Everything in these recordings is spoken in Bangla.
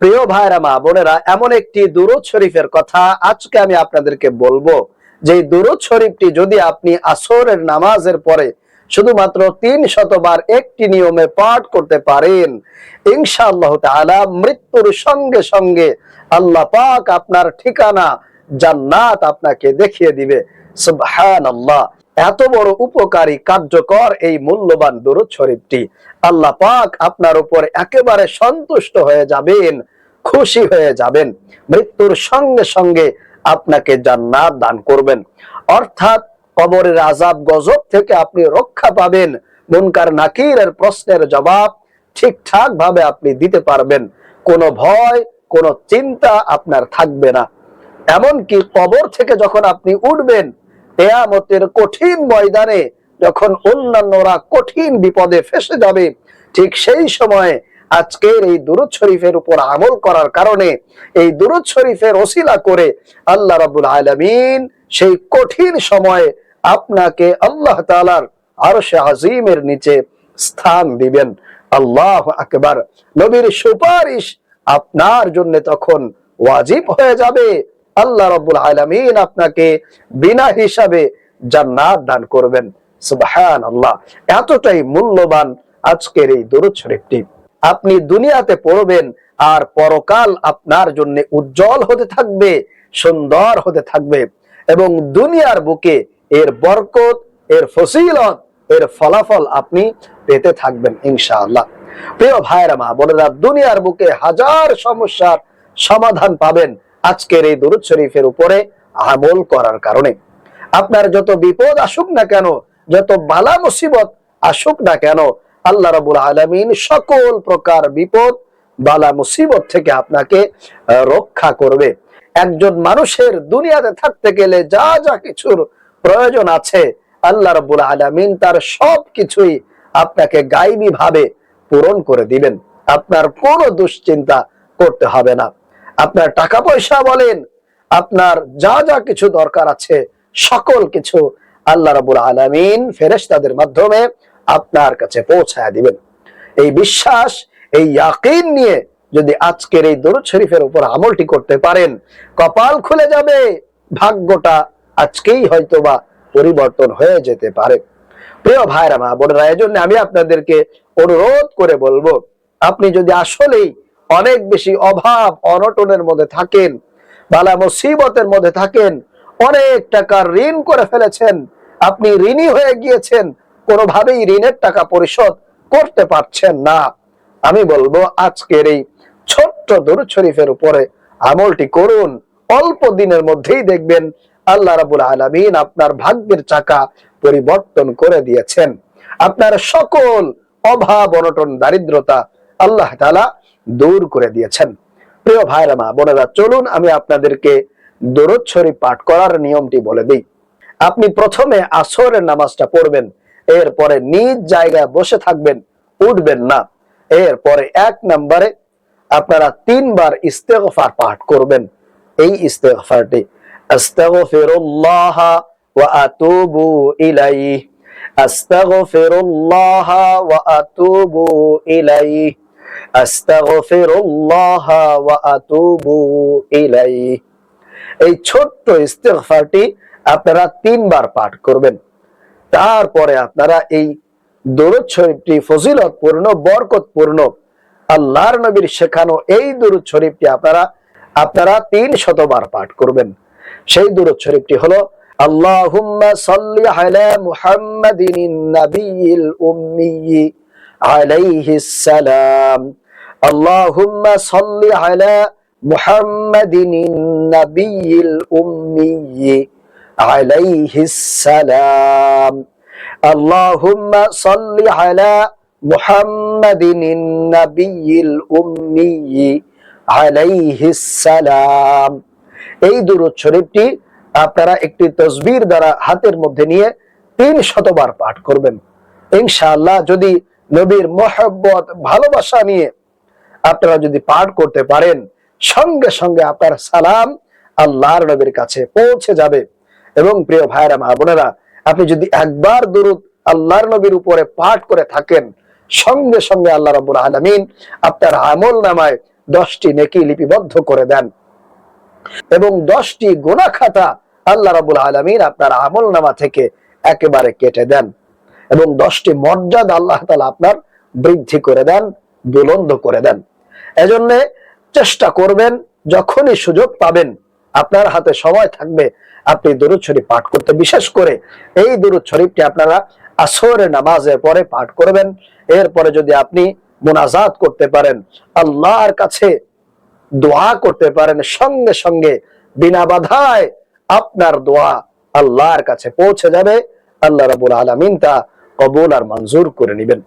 প্রিয় ভাইরা মা বোনেরা, এমন একটি দুরুদ শরীফের কথা আজকে আমি আপনাদেরকে বলব। যে দুরুদ শরীফটি যদি আপনি আসরের নামাজের পরে শুধুমাত্র তিন শতবার একটি নিয়মে পাঠ করতে পারেন, ইনশাআল্লাহ তাআলা মৃত্যুর সঙ্গে সঙ্গে আল্লাহ পাক আপনার ঠিকানা জান্নাত আপনাকে দেখিয়ে দিবে। সুবহানাল্লাহ। এত বড় উপকারী, কার্যকর এই মূল্যবান দুরুদ শরীফটি আল্লাহ পাক আপনার উপর একেবারে সন্তুষ্ট হয়ে যাবেন, খুশি হয়ে যাবেন। মৃত্যুর সঙ্গে সঙ্গে আপনাকে জান্নাত দান করবেন। অর্থাৎ কবরের আজাব গজব থেকে আপনি রক্ষা পাবেন, মুনকার নাকিরের প্রশ্নের জবাব ঠিকঠাক ভাবে আপনি দিতে পারবেন। কোনো ভয়, কোনো চিন্তা আপনার থাকবে না। এমনকি কবর থেকে যখন আপনি উঠবেন কেয়ামতের কঠিন ময়দানে যখন অন্যান্যরা কঠিন বিপদে ফেসে যাবে, ঠিক সেই সময় আজকের এই দুরুদ শরীফের উপর আমল করার কারণে এই দুরুদ শরীফের ওসিলা করে আল্লাহ রাবুল আলমিন সেই কঠিন সময়ে আপনাকে আল্লাহ তালার আরশে আজিমের নিচে স্থান দিবেন। আল্লাহ আকবার। নবীর সুপারিশ আপনার জন্য তখন ওয়াজিব হয়ে যাবে। আল্লাহ রাব্বুল আলামিন আপনাকে বিনা হিসাবে জান্নাত দান করবেন। সুবহান এতটাই মূল্যবান আজকের এই দরুদ শরীফটি। আপনি দুনিয়াতে পড়বেন আর পরকাল আপনার জন্য উজ্জ্বল হতে থাকবে, সুন্দর হতে থাকবে এবং দুনিয়ার বুকে এর বরকত, এর ফসিলত, এর ফলাফল আপনি পেতে থাকবেন ইনশাআল্লাহ। প্রিয় ভাইরা মা বোনেরা, দুনিয়ার বুকে হাজার সমস্যার সমাধান পাবেন। আজকের এই দুরুদ শরীফের উপরে আমল করার কারণে। আপনার যত বিপদ আসুক না কেন, যত বালা মুসিবত আসুক না কেন, আল্লাহ রাবুল আলমিন সকল প্রকার বিপদ, বালা মুসিবত থেকে আপনাকে রক্ষা করবে। একজন মানুষের দুনিয়াতে থাকতে গেলে যা যা কিছুর প্রয়োজন আছে, আল্লাহ রাবুল আলমিন তার সব কিছুই আপনাকে গাইবী ভাবে পূরণ করে দিবেন। আপনার কোনো দুশ্চিন্তা করতে হবে না। আপনার টাকা পয়সা বলেন, আপনার যা যা কিছু দরকার আছে, সকল কিছু আল্লাহ রাবুল আলমিন ফেরেশতাদের মাধ্যমে আপনার কাছে পৌঁছায় দিবেন। এই বিশ্বাস, এই ইয়াকিন নিয়ে যদি আজকের এই দরুদ শরীফের উপর আমলটি করতে পারেন, কপাল খুলে যাবে, ভাগ্যটা আজকেই হয়তোবা পরিবর্তন হয়ে যেতে পারে। প্রিয় ভাইরা, মা বোনেরা এই জন্য আমি আপনাদেরকে অনুরোধ করে বলব, আপনি যদি আসলেই অনেক বেশি অভাব অনটনের মধ্যে থাকেন, বালা মুসিবতের মধ্যে থাকেন, অনেক টাকার ঋণ করে ফেলেছেন, আপনি ঋণী হয়ে গিয়েছেন, কোনোভাবেই ঋণের টাকা পরিশোধ করতে পারছেন না। আমি বলব আজকের এই ছোট্ট দরুদ শরীফের উপরে আমলটি করুন, অল্প দিনের মধ্যেই দেখবেন আল্লাহ রাবুল আলমিন আপনার ভাগ্যের চাকা পরিবর্তন করে দিয়েছেন। আপনার সকল অভাব, অনটন, দারিদ্রতা আল্লাহ তালা দূর করে দিয়েছেন। প্রিয় ভাইরা মা বোনেরা, চলুন আমি আপনাদেরকে দরুদ শরীফ পাঠ করার নিয়মটি বলে দিই। আপনি প্রথমে আসরের নামাজটা পড়বেন, এরপরে নিজ জায়গায় বসে থাকবেন, উঠবেন না। এরপরে এক নম্বরে আপনারা তিনবার ইস্তেগফার পাঠ করবেন। এই ইস্তেগফারটি, আস্তাগফিরুল্লাহ ওয়া আতুবু ইলাইহি আস্তাগফিরুল্লাহ ওয়া আতুবু ইলাইহি এই ছোট্ট ইস্তেগফারটি আপনারা তিনবার পাঠ করবেন। তারপরে আপনারা এই দরুদ শরীফটি ফজিলতপূর্ণ, বরকতপূর্ণ, আল্লাহর নবীর শেখানো এই দরুদ শরীফটি আপনারা আপনারা তিন শতবার পাঠ করবেন। সেই দরুদ শরীফটি হলো, আল্লাহুম্মা সাল্লি আলা মুহাম্মাদিন নাবিয়িল উম্মি আলাইহিস সালাম আল্লাহুম্মা সাল্লি আলা মুহাম্মাদিন নাবিয়িল উম্মি আলাইহিস সালাম اللهم صل على محمد النبي الأمي عليه السلام এই দুরুদ শরীফটি আপনারা একটি তসবির দ্বারা হাতের মধ্যে নিয়ে তিন শতবার পাঠ করবেন ইনশাআল্লাহ যদি নবীর মোহব্বত, ভালোবাসা নিয়ে আপনারা যদি পাঠ করতে পারেন, সঙ্গে সঙ্গে আপনার সালাম আল্লাহর নবীর কাছে পৌঁছে যাবে। এবং প্রিয় ভাইরা মা বোনেরা, আপনি যদি একবার দরুদ আল্লাহর নবীর উপরে পাঠ করে থাকেন, সঙ্গে সঙ্গে আল্লাহ রাবুল আলমিন আপনার আমল নামায় দশটি নেকি লিপিবদ্ধ করে দেন। এবং দশটি গোনা খাতা আল্লাহ রাবুল আলমিন আপনার আমল নামা থেকে একেবারে কেটে দেন। এবং দশটি মর্যাদা আল্লাহ তালা আপনার বৃদ্ধি করে দেন, বুলন্দ করে দেন। এজন্য চেষ্টা করবেন, যখনই সুযোগ পাবেন, আপনার হাতে সময় থাকবে, আপনি দরুদ শরীফ পাঠ করতে। বিশেষ করে এই দরুদ শরীফটি আপনারা আসরের নামাজের পরে পাঠ করবেন। এরপরে যদি আপনি মোনাজাত করতে পারেন, আল্লাহর কাছে দোয়া করতে পারেন, সঙ্গে সঙ্গে বিনা বাধায় আপনার দোয়া আল্লাহর কাছে পৌঁছে যাবে। আল্লাহ রাবুল আলমিন তা কবুল আর মঞ্জুর করে নেবেন।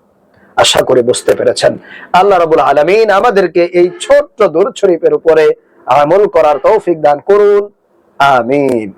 আশা করে বুঝতে পেরেছেন। আল্লাহ রবুল আলমিন আমাদেরকে এই ছোট্ট দূর ছরিপের উপরে আমল করার তৌফিক দান করুন। আমিন।